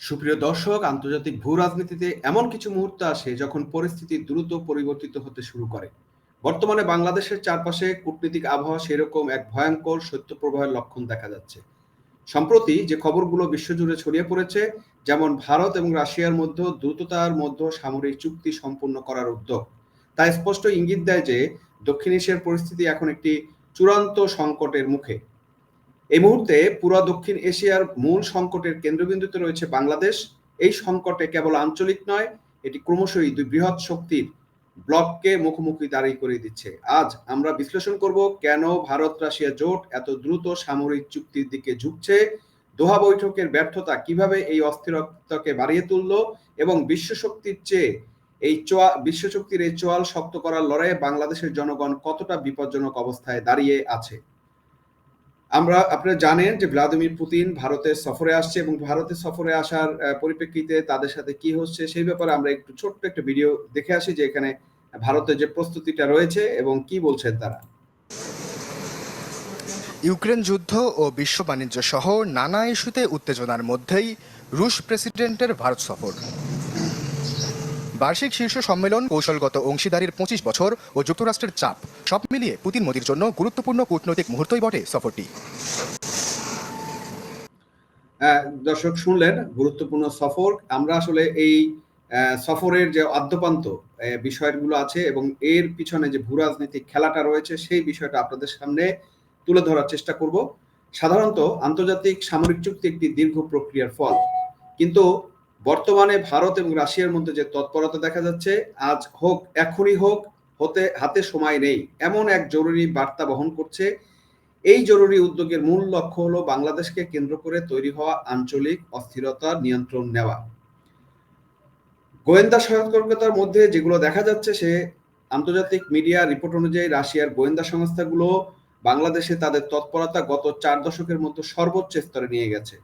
সুপ্রিয় দর্শক, আন্তর্জাতিক ভূ রাজনীতিতে এমন কিছু মুহূর্ত আসে যখন পরিস্থিতি দ্রুত পরিবর্তিত হতে শুরু করে। বর্তমানে বাংলাদেশের চারপাশে কূটনৈতিক আবহাওয়া সেরকম এক ভয়ঙ্কর শৈত্যপ্রবাহের লক্ষণ দেখা যাচ্ছে। সম্প্রতি যে খবরগুলো বিশ্বজুড়ে ছড়িয়ে পড়েছে, যেমন ভারত এবং রাশিয়ার মধ্যে দ্রুততার মধ্যে সামরিক চুক্তি সম্পূর্ণ করার উদ্যোগ তা স্পষ্ট ইঙ্গিত দেয় যে দক্ষিণ এশিয়ার পরিস্থিতি এখন একটি চূড়ান্ত সংকটের মুখে। এই মুহূর্তে পুরো দক্ষিণ এশিয়ার মূল সংকটের কেন্দ্রবিন্দুতে রয়েছে বাংলাদেশ। এই সংকটে কেবল আঞ্চলিক নয়, এটি ক্রমশই দুই বৃহৎ শক্তির ব্লককে মুখোমুখি দাঁড়িয়ে করে দিচ্ছে। আজ আমরা বিশ্লেষণ করব কেন ভারত রাশিয়া জোট এত দ্রুত সামরিক চুক্তির দিকে ঝুঁকছে, দোহা বৈঠকের ব্যর্থতা কীভাবে এই অস্থিরতাকে বাড়িয়ে তুলল এবং বিশ্ব শক্তির চেয়ে এই চোয়া বিশ্ব শক্তির এই চোয়াল শক্ত করার লড়াইয়ে বাংলাদেশের জনগণ কতটা বিপজ্জনক অবস্থায় দাঁড়িয়ে আছে। আমরা, আপনারা জানেন যে ভ্লাদিমির পুতিন ভারতের সফরে আসছে এবং ভারতের সফরে আসার পরিপ্রেক্ষিতে তাদের সাথে কি হচ্ছে সেই ব্যাপারে আমরা একটু ছোট্ট একটা ভিডিও দেখে আসি যে এখানে ভারতের যে প্রস্তুতিটা রয়েছে এবং কি বলছেন তারা। ইউক্রেন যুদ্ধ ও বিশ্ব বাণিজ্য সহ নানা ইস্যুতে উত্তেজনার মধ্যেই রুশ প্রেসিডেন্টের ভারত সফর। বার্ষিক শীর্ষ সম্মেলন কৌশলগত অংশীদারির পঁচিশ বছর ও যুক্তরাষ্ট্রের চাপ, সব মিলিয়ে পুতিন মোদীর জন্য গুরুত্বপূর্ণ কূটনৈতিক মুহূর্তই বটে সফরটি। দর্শক শুনলেন, গুরুত্বপূর্ণ সফর। আমরা আসলে এই সফরের যে আদ্যপান্ত বিষয়গুলো আছে এবং এর পিছনে যে ভূ রাজনৈতিক খেলাটা রয়েছে, সেই বিষয়টা আপনাদের সামনে তুলে ধরার চেষ্টা করব। সাধারণত আন্তর্জাতিক সামরিক চুক্তি একটি দীর্ঘ প্রক্রিয়ার ফল। কিন্তু বর্তমানে ভারত এবং রাশিয়ার মধ্যে যে তৎপরতা দেখা যাচ্ছে, আজ হোক, এখনই হোক, হতে, হাতে সময় নেই। এমন এক জরুরি বার্তা বহন করছে। এই জরুরি উদ্যোগের মূল লক্ষ্য হলো বাংলাদেশকে কেন্দ্র করে তৈরি হওয়া আঞ্চলিক অস্থিরতা নিয়ন্ত্রণ নেওয়া। গোয়েন্দা সতর্কতার মধ্যে যেগুলো দেখা যাচ্ছে, সে আন্তর্জাতিক মিডিয়া রিপোর্ট অনুযায়ী রাশিয়ার গোয়েন্দা সংস্থাগুলো বাংলাদেশে তাদের তৎপরতা গত চার দশকের মধ্যে সর্বোচ্চ স্তরে নিয়ে গেছে।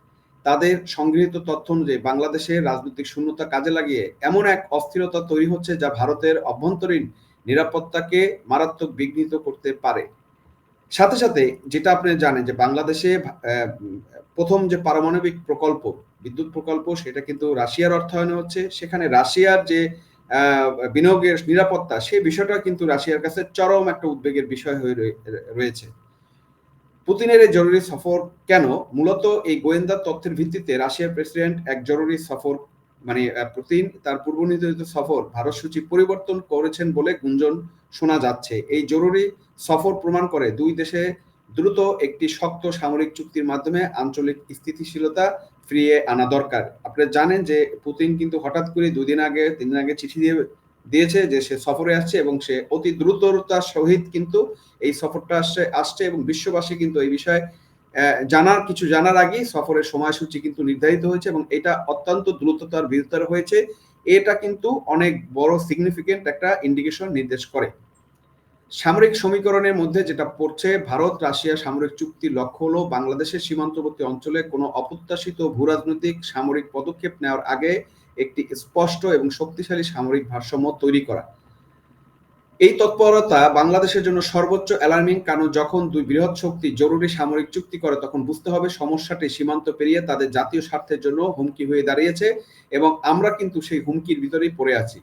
তাদের সংগৃহীত তথ্য অনুযায়ী বাংলাদেশের রাজনৈতিক শূন্যতা কাজে লাগিয়ে এমন এক অস্থিরতা তৈরি হচ্ছে যা ভারতের অভ্যন্তরীণ নিরাপত্তাকে মারাত্মক বিঘ্নিত করতে পারে। সাথে সাথে যেটা আপনি জানেন যে বাংলাদেশে প্রথম যে পারমাণবিক প্রকল্প, বিদ্যুৎ প্রকল্প, সেটা কিন্তু রাশিয়ার অর্থায়নে হচ্ছে। সেখানে রাশিয়ার যে বিনিয়োগের নিরাপত্তা সেই বিষয়টা কিন্তু রাশিয়ার কাছে চরম একটা উদ্বেগের বিষয় হয়ে রয়েছে। পুতিনের এই জরুরি সফর কেন? মূলত এই গোয়েন্দা তথ্যের ভিত্তিতে রাশিয়ার প্রেসিডেন্ট এক জরুরি সফর মানে পুতিন তার পূর্ব নির্ধারিত সফর ভারত সূচি পরিবর্তন করেছেন বলে গুঞ্জন শোনা যাচ্ছে। এই জরুরি সফর প্রমাণ করে দুই দেশে দ্রুত একটি শক্ত সামরিক চুক্তির মাধ্যমে আঞ্চলিক স্থিতিশীলতা ফিরিয়ে আনা দরকার। আপনারা জানেন যে পুতিন কিন্তু হঠাৎ করে দুদিন আগে তিন দিন আগে চিঠি দিয়ে দিয়েছে যে সে সফরে আসছে এবং সে অতি দ্রুততার সহিত কিন্তু এই সফরটা আসছে আসছে এবং বিশ্ববাসী কিন্তু এই বিষয়ে জানার, কিছু জানার আগেই সফরের সময়সূচি কিন্তু নির্ধারিত হয়েছে এবং এটা অত্যন্ত দ্রুততার বিরুদ্ধে হয়েছে। এটা কিন্তু অনেক বড় সিগনিফিকেন্ট একটা ইন্ডিকেশন নির্দেশ করে। সামরিক সমীকরণের মধ্যে যেটা পড়ছে, ভারত, রাশিয়া সামরিক চুক্তির লক্ষ্য হলো বাংলাদেশের সীমান্তবর্তী অঞ্চলে কোনো অপ্রত্যাশিত ভূরাজনৈতিক সামরিক পদক্ষেপ নেওয়ার আগে একটি স্পষ্ট এবং শক্তিশালী সামরিক ভারসাম্য তৈরি করা। এই তৎপরতা বাংলাদেশের জন্য সর্বোচ্চ অ্যালার্মিং, কারণ যখন দুই বৃহৎ শক্তি জরুরি সামরিক চুক্তি করে, তখন বুঝতে হবে সমস্যাটি সীমান্ত পেরিয়ে তাদের জাতীয় স্বার্থের জন্য হুমকি হয়ে দাঁড়িয়েছে এবং আমরা কিন্তু সেই হুমকির ভিতরেই পড়ে আছি।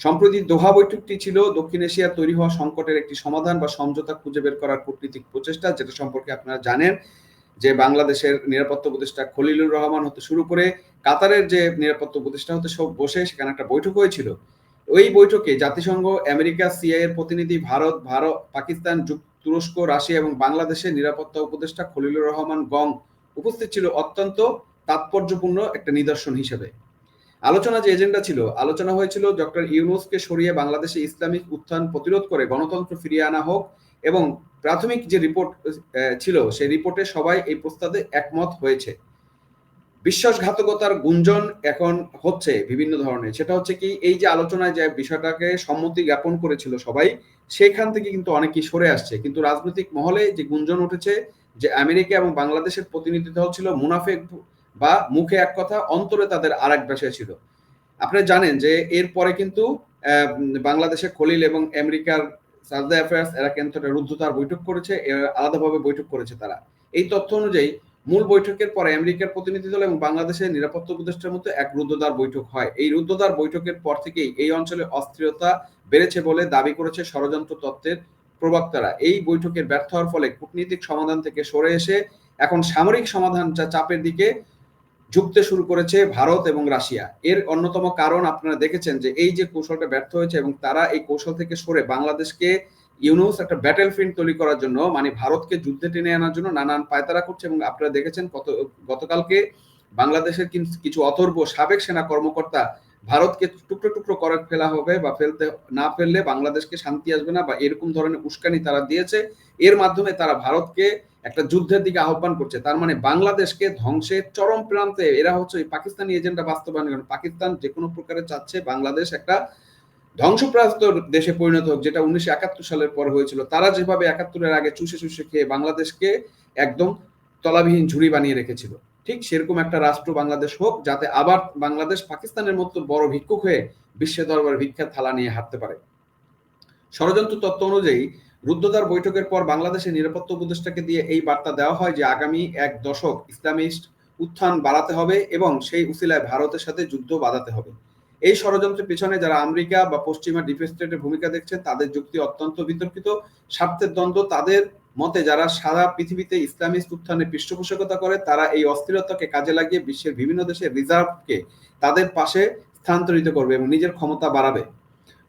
সম্প্রতি দোহা বৈঠকটি ছিল, দক্ষিণ এশিয়ার তৈরি হওয়া সংকটের একটি সমাধান বা সমঝোতা খুঁজে বের করার কূটনীতিক প্রচেষ্টা, যেটা সম্পর্কে আপনারা জানেন। যে বাংলাদেশের নিরাপত্তা উপদেষ্টা খলিলুর রহমান হতে শুরু করে কাতারের যে নিরাপত্তা উপদেষ্টা হতে সব বসে সেখানে একটা বৈঠক হয়েছিল। ওই বৈঠকে জাতিসংঘ, আমেরিকা, সিআই এর প্রতিনিধি ভারত ভারত, পাকিস্তান তুরস্ক রাশিয়া এবং বাংলাদেশের নিরাপত্তা উপদেষ্টা খলিলুর রহমান গং উপস্থিত ছিল অত্যন্ত তাৎপর্যপূর্ণ একটা নিদর্শন হিসেবে। আলোচনা যে এজেন্ডা ছিল, আলোচনা হয়েছিল ডক্টর ইউনুসকে সরিয়ে বাংলাদেশে ইসলামিক উত্থান প্রতিরোধ করে গণতন্ত্র ফিরিয়ে আনা হোক এবং প্রাথমিক যে রিপোর্ট ছিল, সেই রিপোর্টে সবাই এই প্রস্তাবে একমত হয়েছে। বিশ্বাসঘাতকতার গুঞ্জন এখন হচ্ছে বিভিন্ন ধরনের। সেটা হচ্ছে কি, এই যে আলোচনায় যে বিষয়টাকে সম্মতি জ্ঞাপন করেছিল সবাই, সেখান থেকে কিন্তু অনেকেই সরে আসছে। কিন্তু রাজনৈতিক মহলে যে গুঞ্জন উঠেছে, যে আমেরিকা এবং বাংলাদেশের প্রতিনিধি দল ছিল মুনাফেক বা মুখে এক কথা, অন্তরে তাদের আর এক বিষয় ছিল। আপনি জানেন যে এরপরে কিন্তু বাংলাদেশের খলিল এবং আমেরিকার সাজদা অ্যাফেয়ার্স এরা কিন্তু রুদ্ধতার বৈঠক করেছে আলাদাভাবে বৈঠক করেছে তারা। এই তথ্য অনুযায়ী, মূল বৈঠকের পরে আমেরিকার প্রতিনিধি দল এবং বাংলাদেশের নিরাপত্তা উপদেষ্টার মধ্যে এক রুদ্ধদ্বার বৈঠক হয়। এই রুদ্ধদ্বার বৈঠকের পর থেকেই এই অঞ্চলে অস্থিরতা বেড়েছে বলে দাবি করেছে ষড়যন্ত্র তত্ত্বের প্রবক্তারা। এই বৈঠকের ব্যর্থ হওয়ার ফলে কূটনীতিক সমাধান থেকে সরে এসে এখন সামরিক সমাধান চাপের দিকে ঝুঁকতে শুরু করেছে ভারত এবং রাশিয়া। এর অন্যতম কারণ আপনারা দেখেছেন যে এই যে কৌশলটা ব্যর্থ হয়েছে এবং তারা এই কৌশল থেকে সরে বাংলাদেশকে ইউনুস একটা ব্যাটেল ফিল্ড তৈরি করার জন্য মানে ভারতকে যুদ্ধে টেনে আনার জন্য নানান পায়তারা করছে এবং আপনারা দেখেছেন কত, গতকালকে বাংলাদেশের কিছু অথর্ব সাবেক সেনা কর্মকর্তা ভারতকে টুকরো টুকরো করে ফেলা হবে বা ফেলতে, না ফেললে বাংলাদেশকে শান্তি আসবে না বা এরকম ধরনের উস্কানি তারা দিয়েছে। এর মাধ্যমে তারা ভারতকে একটা যুদ্ধের দিকে আহ্বান করছে। তার মানে বাংলাদেশকে ধ্বংসের চরম প্রান্তে এরা হচ্ছে এই পাকিস্তানি এজেন্ডা বাস্তবায়ন করে পাকিস্তান যে কোনো প্রকারে চাচ্ছে বাংলাদেশ একটা ধ্বংসপ্রাপ্ত দেশে পরিণত হোক, যেটা উনিশশো একাত্তর সালের পর হয়েছিল। তারা যেভাবে একাত্তরের আগে চুষে চুষে খেয়ে বাংলাদেশকে একদম তলাবিহীন ঝুড়ি বানিয়ে রেখেছিল। ঠিক সেরকম একটা রাষ্ট্র বাংলাদেশ হোক, যাতে আবার বাংলাদেশ পাকিস্তানের মতো বড় ভিক্ষুক হয়ে বিশ্বের দরবারে ভিক্ষার থালা নিয়ে হাঁটতে পারে। ষড়যন্ত্র তত্ত্ব অনুযায়ী রুদ্ধদ্বার বৈঠকের পর বাংলাদেশের নিরাপত্তা উপদেষ্টাকে দিয়ে এই বার্তা দেওয়া হয় যে আগামী এক দশক ইসলামিস্ট উত্থান বাড়াতে হবে এবং সেই উসিলায় ভারতের সাথে যুদ্ধ বাঁধাতে হবে। এই ষড়যন্ত্রের পিছনে যারা আমেরিকা বা পশ্চিমা ডিফেন্স স্টেটের ভূমিকা দেখছেন তাদের যুক্তি অত্যন্ত বিতর্কিত। স্বার্থের দ্বন্দ্ব, তাদের মতে যারা সারা পৃথিবীতে ইসলামিস্ট উত্থানের পৃষ্ঠপোষকতা করে, তারা এই অস্থিরতাকে কাজে লাগিয়ে বিশ্বের বিভিন্ন দেশের রিজার্ভকে তাদের পাশে স্থানান্তরিত করবে এবং নিজের ক্ষমতা বাড়াবে।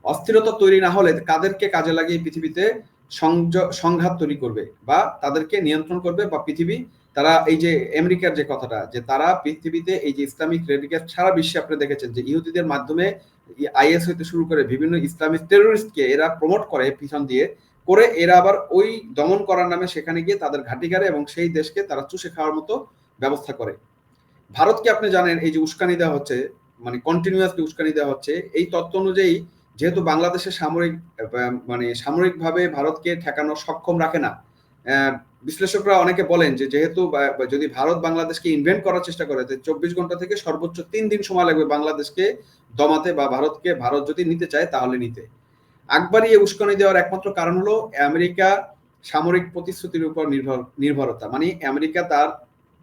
অস্থিরতা তৈরি না হলে কাদেরকে কাজে লাগিয়ে পৃথিবীতে সংঘাত তৈরি করবে বা তাদেরকে নিয়ন্ত্রণ করবে বা পৃথিবী, তারা এই যে আমেরিকার যে কথাটা, যে তারা পৃথিবীতে এই যে ইসলামিক রেডিকাল সারা বিশ্বে আপনি দেখেছেন যে ইহুদিদের মাধ্যমে আইএস হইতে শুরু করে বিভিন্ন ইসলামিক টেরোরিস্টকে এরা প্রমোট করে পিছন দিয়ে, করে এরা আবার ওই দমন করার নামে সেখানে গিয়ে তাদের ঘাঁটি গাড়ে এবং সেই দেশকে তারা চুষে খাওয়ার মতো ব্যবস্থা করে। ভারতকে আপনি জানেন এই যে উস্কানি দেওয়া হচ্ছে মানে কন্টিনিউয়াসলি উস্কানি দেওয়া হচ্ছে, এই তত্ত্ব অনুযায়ী যেহেতু বাংলাদেশের সামরিক মানে সামরিকভাবে ভারতকে ঠেকানো সক্ষম রাখে না বিশ্লেষকরা অনেকে বলেন যে যেহেতু যদি ভারত বাংলাদেশকে ইনভেন্ট করার চেষ্টা করে চব্বিশ ঘণ্টা থেকে সর্বোচ্চ তিন দিন সময় লাগবে বাংলাদেশকে দমাতে বা ভারতকে, ভারত যদি নিতে চায় তাহলে নিতে। আকবরই এই উস্কানি দেওয়ার একমাত্র কারণ হলো আমেরিকা সামরিক প্রতিশ্রুতির উপর নির্ভর, নির্ভরতা মানে আমেরিকা তার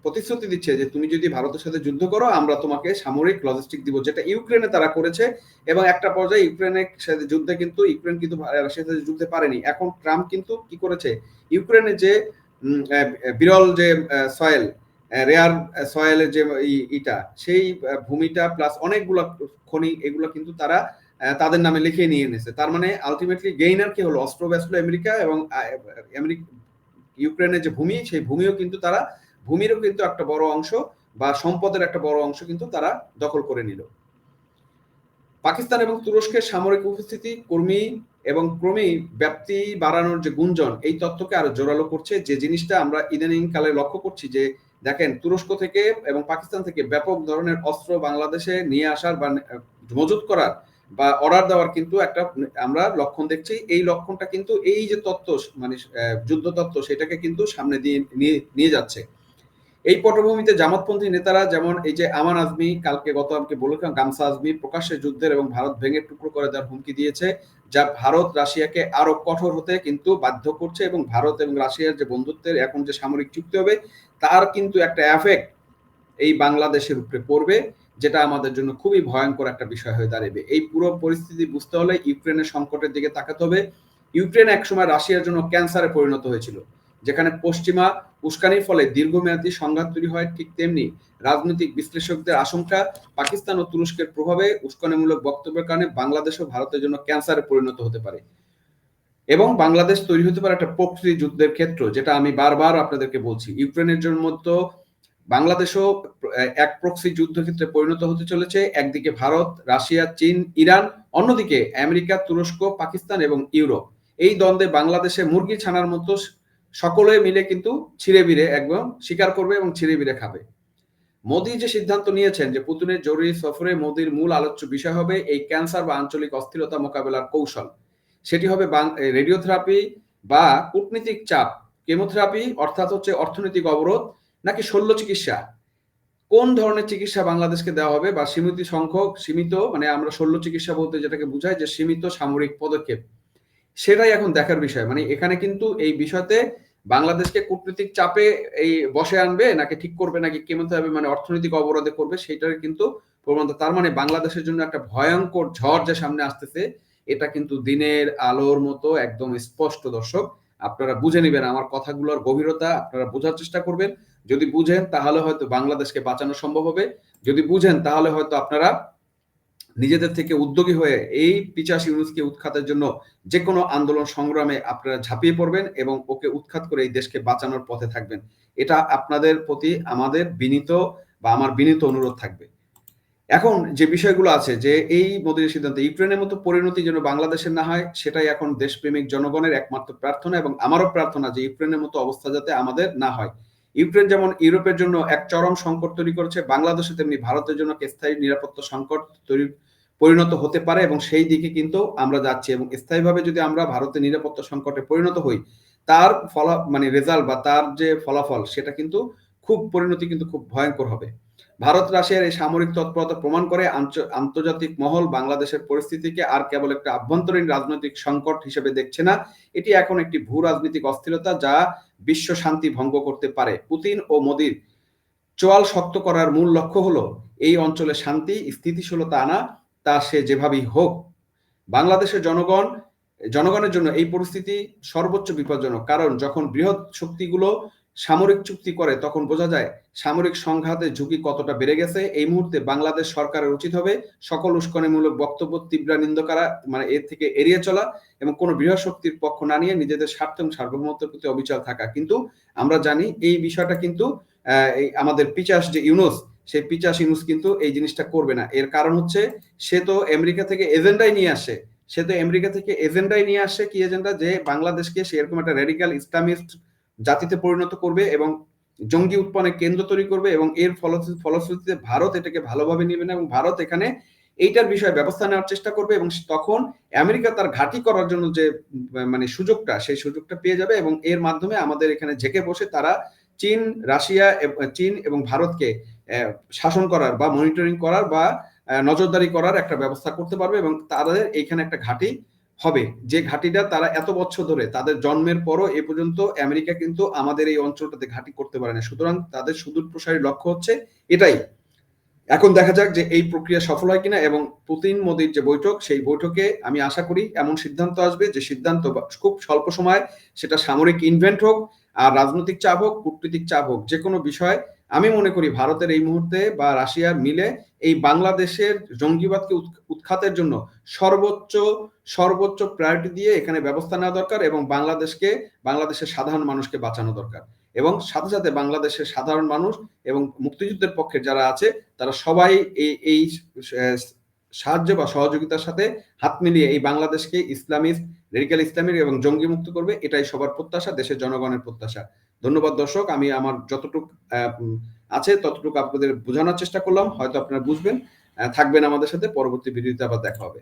প্রতিশ্রুতি দিচ্ছে যে তুমি যদি ভারতের সাথে যুদ্ধ করো, আমরা তোমাকে সামরিক লজিস্টিক দিব, যেটা ইউক্রেনে তারা করেছে। এবং একটা পর্যায়ে ইউক্রেনের সাথে যুদ্ধে কিন্তু, ইউক্রেন কিন্তু রাশিয়ার সাথে যুদ্ধে পারেনি। এখন ট্রাম্প কিন্তু কি করেছে? ইউক্রেনের যে বিরল যে সয়েল রেয়ার সয়েলের যে ইটা, সেই ভূমিটা প্লাস অনেকগুলো খনি, এগুলো কিন্তু তারা তাদের নামে লিখে নিয়ে এনেছে। তার মানে আলটিমেটলি গেইনার কি হলো? অস্ত্র বেসলো আমেরিকা এবং ইউক্রেনের যে ভূমি, সেই ভূমিও কিন্তু তারা ভূমিরও কিন্তু একটা বড় অংশ বা সম্পদের একটা বড় অংশ কিন্তু তারা দখল করে নিল। পাকিস্তান এবং তুরস্কের সামরিক উপস্থিতি, কর্মী এবং ক্রমেই ব্যাপ্তি বাড়ানোর যে গুঞ্জন, এই তথ্যকে আরও জোরালো করছে। যে জিনিসটা আমরা ইদানিং কালে লক্ষ্য করছি যে, দেখেন, তুরস্ক থেকে এবং পাকিস্তান থেকে ব্যাপক ধরনের অস্ত্র বাংলাদেশে নিয়ে আসার বা মজুত করার বা অর্ডার দেওয়ার কিন্তু একটা আমরা লক্ষণ দেখছি। এই লক্ষণটা কিন্তু এই যে তত্ত্ব মানে যুদ্ধ তত্ত্ব সেটাকে কিন্তু সামনে দিয়ে নিয়ে যাচ্ছে। এই পটভূমিতে জামাতপন্থী নেতারা যেমন এই যে আমান আজমি, কালকে গত আমাকে বলেছিলাম গামসা আজমি, প্রকাশ্যে যুদ্ধের এবং ভারত ভেঙে টুকরো করে দেওয়ার হুমকি দিয়েছে, যা ভারত রাশিয়াকে আরও কঠোর হতে কিন্তু বাধ্য করছে এবং ভারত এবং রাশিয়ার যে বন্ধুত্বের এখন যে সামরিক চুক্তি হবে, তার কিন্তু একটা এফেক্ট এই বাংলাদেশের উপরে পড়বে, যেটা আমাদের জন্য খুবই ভয়ঙ্কর একটা বিষয় হয়ে দাঁড়াবে। এই পুরো পরিস্থিতি বুঝতে হলে ইউক্রেনের সংকটের দিকে তাকাতে হবে। ইউক্রেন একসময় রাশিয়ার জন্য ক্যান্সারে পরিণত হয়েছিল। যেখানে পশ্চিমা উস্কানির ফলে দীর্ঘমেয়াদী সংঘাত তৈরি হয় ঠিক তেমনি রাজনৈতিক বিশ্লেষকদের আশঙ্কা পাকিস্তান ও তুরস্কের প্রভাবে উস্কানিমূলক বক্তব্যের কারণে বাংলাদেশ ও ভারতের জন্য ক্যান্সারে পরিণত হতে পারে। এবং বাংলাদেশ তৈরি হতে পারে একটা প্রকৃতি যুদ্ধের ক্ষেত্র, যেটা আমি বারবার আপনাদেরকে বলছি। ইউক্রেনের জন্য তো বাংলাদেশও এক প্রক্সি যুদ্ধক্ষেত্রে পরিণত হতে চলেছে। একদিকে ভারত, রাশিয়া, চীন, ইরান, অন্যদিকে আমেরিকা, তুরস্ক, পাকিস্তান এবং ইউরোপ। এই দ্বন্দ্বে বাংলাদেশে মুরগি ছানার মতো সকলে মিলে কিন্তু ছিঁড়ে বিড়ে একদম স্বীকার করবে এবং ছিঁড়ে বিড়ে খাবে। মোদী যে সিদ্ধান্ত নিয়েছেন যে পুতিনের জরুরি সফরে মোদীর মূল আলোচ্য বিষয় হবে এই ক্যান্সার বা আঞ্চলিক অস্থিরতা মোকাবেলার কৌশল। সেটি হবে রেডিওথেরাপি বা কূটনীতিক চাপ, কেমোথেরাপি অর্থাৎ হচ্ছে অর্থনৈতিক অবরোধ নাকি শল্য চিকিৎসা। কোন ধরনের চিকিৎসা বাংলাদেশকে দেওয়া হবে বা সীমিত সংখ্যক, সীমিত মানে আমরা শল্য চিকিৎসা বলতে যেটাকে বোঝায় যে সীমিত সামরিক পদক্ষেপ। সেটাই এখন দেখার বিষয়। মানে এখানে কিন্তু এই বিষয়তে বাংলাদেশকে কূটনৈতিক চাপে এই বসে আনবে, নাকি ঠিক করবে, নাকি কেমোথেরাপি মানে অর্থনৈতিক অবরোধে করবে, সেটার কিন্তু প্রমাণ তার মানে বাংলাদেশের জন্য একটা ভয়ঙ্কর ঝড় যে সামনে আসতেছে, এটা কিন্তু দিনের আলোর মতো একদম স্পষ্ট দর্শক। আপনারা বুঝে নেবেন, আমার কথাগুলোর গভীরতা আপনারা বোঝার চেষ্টা করবেন। যদি বুঝেন, তাহলে হয়তো বাংলাদেশকে বাঁচানো সম্ভব হবে। যদি বুঝেন, তাহলে হয়তো আপনারা নিজেদের থেকে উদ্যোগী হয়ে এই পিচাস ইউনুসকে উৎখাতের জন্য যে কোনো আন্দোলন সংগ্রামে আপনারা ঝাঁপিয়ে পড়বেন এবং ওকে উৎখাত করে এই দেশকে বাঁচানোর পথে থাকবেন। এটা আপনাদের প্রতি আমাদের বিনীত বা আমার বিনীত অনুরোধ থাকবে। এখন যে বিষয়গুলো আছে যে এই মোদীর সিদ্ধান্ত ইউক্রেনের মতো পরিণতি যেন বাংলাদেশের না হয়, সেটাই এখন দেশপ্রেমিক জনগণের একমাত্র প্রার্থনা এবং আমারও প্রার্থনা যে ইউক্রেনের মতো অবস্থা যাতে আমাদের না হয়। ইউক্রেন যেমন ইউরোপের জন্য এক চরম সংকট তৈরি করেছে বাংলাদেশে তেমনি ভারতের জন্য স্থায়ী নিরাপত্তা সংকট তৈরি পরিণত হতে পারে এবং সেই দিকে কিন্তু আমরা যাচ্ছি এবং স্থায়ীভাবে যদি আমরা ভারতের নিরাপত্তা সংকটে পরিণত হই, তার ফলা মানে রেজাল্ট বা তার যে ফলাফল সেটা কিন্তু খুব পরিণতি কিন্তু খুব ভয়ঙ্কর হবে। ভারত রাশিয়ার এই সামরিক তৎপরতা প্রমাণ করে আন্তর্জাতিক মহল বাংলাদেশের পরিস্থিতিকে আর কেবল একটা আভ্যন্তরীণ রাজনৈতিক সংকট হিসেবে দেখছে না, এটি এখন একটি ভূ রাজনৈতিক অস্থিরতা যা বিশ্ব শান্তি ভঙ্গ করতে পারে। পুতিন ও মোদির চোয়াল শক্ত করার মূল লক্ষ্য হলো এই অঞ্চলে শান্তি, স্থিতিশীলতা আনা, তা সে যেভাবেই হোক। বাংলাদেশের জনগণ, জনগণের জন্য এই পরিস্থিতি সর্বোচ্চ বিপজ্জনক, কারণ যখন বৃহৎ শক্তিগুলো সামরিক চুক্তি করে, তখন বোঝা যায় সামরিক সংঘাতের ঝুঁকি কতটা বেড়ে গেছে। এই মুহূর্তে বাংলাদেশ সরকারের উচিত হবে সকল উস্কানিমূলক বক্তব্য তীব্র করা মানে এর থেকে এড়িয়ে চলা এবং কোনো বৃহৎ শক্তির পক্ষ না নিয়ে নিজেদের স্বার্থ এবং সার্বভৌমত্বের প্রতি অবিচল থাকা। কিন্তু আমরা জানি এই বিষয়টা কিন্তু আমাদের পিচাস যে ইউনুস, সেই পিচাস ইউনুস কিন্তু এই জিনিসটা করবে না। এর কারণ হচ্ছে সে তো আমেরিকা থেকে এজেন্ডাই নিয়ে আসে। সে তো আমেরিকা থেকে এজেন্ডাই নিয়ে আসে কি এজেন্ডা? যে বাংলাদেশকে সে এরকম একটা রেডিক্যাল ইসলামিস্ট জাতিতে পরিণত করবে এবং জঙ্গি উৎপন্নের কেন্দ্র তৈরি করবে এবং এর ফলশ্রু- ফলশ্রুতিতে ভারত এটাকে ভালোভাবে নেবে না এবং ভারত এখানে এইটার বিষয়ে ব্যবস্থা নেওয়ার চেষ্টা করবে এবং তখন আমেরিকা তার ঘাঁটি করার জন্য যে মানে সুযোগটা, সেই সুযোগটা পেয়ে যাবে এবং এর মাধ্যমে আমাদের এখানে ঝেঁকে বসে তারা চীন, রাশিয়া চীন এবং ভারতকে শাসন করার বা মনিটরিং করার বা নজরদারি করার একটা ব্যবস্থা করতে পারবে এবং তাদের এইখানে একটা ঘাঁটি হবে। যে ঘাঁটিটা তারা এত বছর ধরে, তাদের জন্মের পরও এ পর্যন্ত আমেরিকা কিন্তু আমাদের এই অঞ্চলটাতে ঘাঁটি করতে পারে না। সুতরাং তাদের সুদূর প্রসারী লক্ষ্য হচ্ছে এটাই। এখন দেখা যাক যে এই প্রক্রিয়া সফল হয় কিনা এবং পুতিন মোদীর যে বৈঠক, সেই বৈঠকে আমি আশা করি এমন সিদ্ধান্ত আসবে যে সিদ্ধান্ত খুব স্বল্প সময় সেটা সামরিক ইনভেন্ট হোক আর রাজনৈতিক চাপ হোক, কূটনৈতিক চাপ হোক যে কোনো বিষয় আমি মনে করি ভারতের এই মুহূর্তে বা রাশিয়ার মিলে এই বাংলাদেশের জঙ্গিবাদকে উৎখাতের জন্য সর্বোচ্চ সর্বোচ্চ প্রায়োরিটি দিয়ে এখানে ব্যবস্থা নেওয়া দরকার এবং বাংলাদেশকে, বাংলাদেশের সাধারণ মানুষকে বাঁচানো দরকার। এবং সাথে সাথে বাংলাদেশের সাধারণ মানুষ এবং মুক্তিযুদ্ধের পক্ষে যারা আছে, তারা সবাই এই এই সাহায্য বা সহযোগিতার সাথে হাত মিলিয়ে এই বাংলাদেশকে ইসলামিস্ট রেডিক্যাল ইসলামিক এবং জঙ্গি মুক্ত করবে, এটাই সবার প্রত্যাশা, দেশের জনগণের প্রত্যাশা। ধন্যবাদ দর্শক, আমি আমার যতটুক আছে ততটুকু আপনাদের বোঝানোর চেষ্টা করলাম, হয়তো আপনারা বুঝবেন। থাকবেন আমাদের সাথে, পরবর্তী ভিডিওতে আবার দেখা হবে।